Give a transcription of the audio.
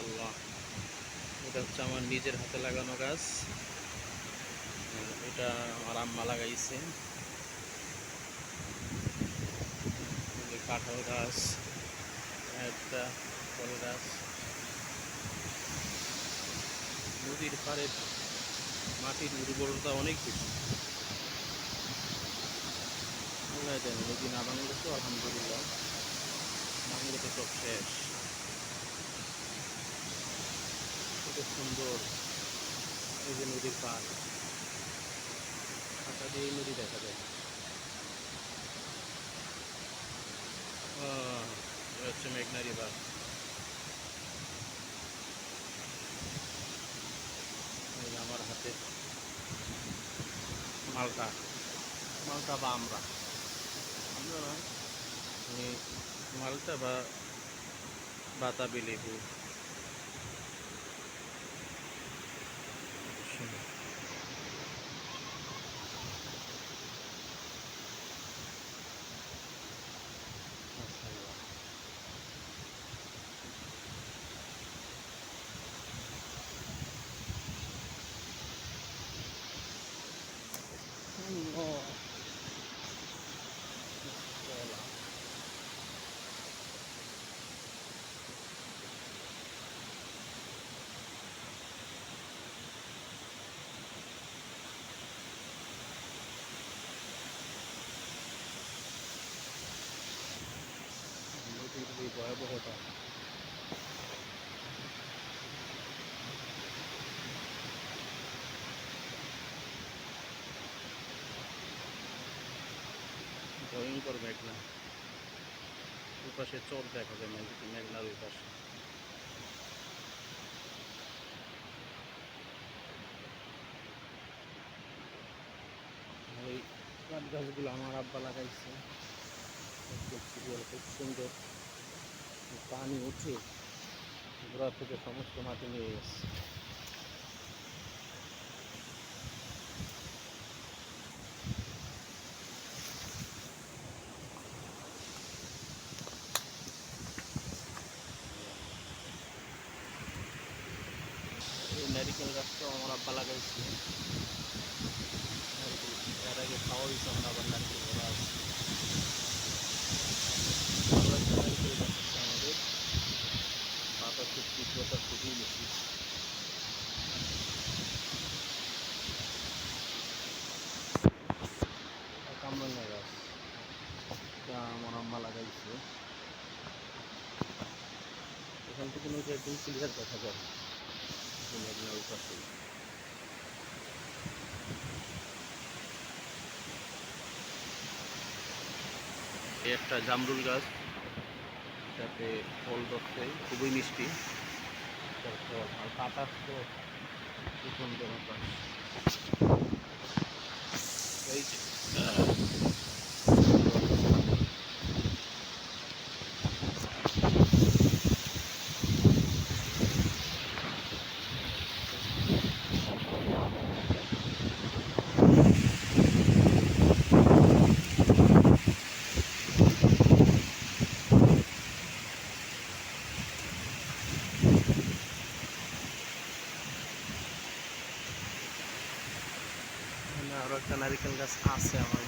মাশাআল্লাহ এটা হচ্ছে আমার নিজের হাতে লাগানো গাছ। এটা আমার আম্মা লাগাইছে। কাঁঠাল গাছ, একটা ফল গাছ। নদীর পাড়ে মাটির উর্বরতা অনেক বেশি। জানে, নদী না বাংলা তো আলহামদুলিল্লাহ বাংলা তো সব শেষ। সুন্দর এই যে নদীর পাড়। ফাঁকা দিয়ে এই নদী দেখা যায়। হচ্ছে মেঘনা রিভার আমার হাতে মালটা মালটা বা আমরা। মালটা বা, বাতাবি লেবু। যে ভয়াবহতা ভয়ঙ্কর মেঘনা ওই চোর দেখা যায় মেঘ মেঘনার ওই পাশে আর ওই কাঠ গাছগুলো আমার আব্বা লাগাইছে খুব সুন্দর পানি উঠে গোড়া থেকে সমস্ত মাটি নিয়ে এই নারিকেল গাছটাও আমার আব্বা লাগাইছে। এর আগে খাওয়া আমরা, আবার নারিকেল গাছ আরও একটা নারিকেল গাছ আছে আমাদের পাতা খুব তীব্রতা খুবই বেশি এটা কামরাঙ্গা গাছ এটা আমার লাগাইছে। এখান থেকে একদম ক্লিয়ার দেখা যায়। একটা জামরুল গাছ। যাতে ফল ধরছে, খুবই মিষ্টি। তার ফল আর বাতাস তো সুন্দর বাতাস এই আরও একটা নারিকেল গাছ আছে আমার।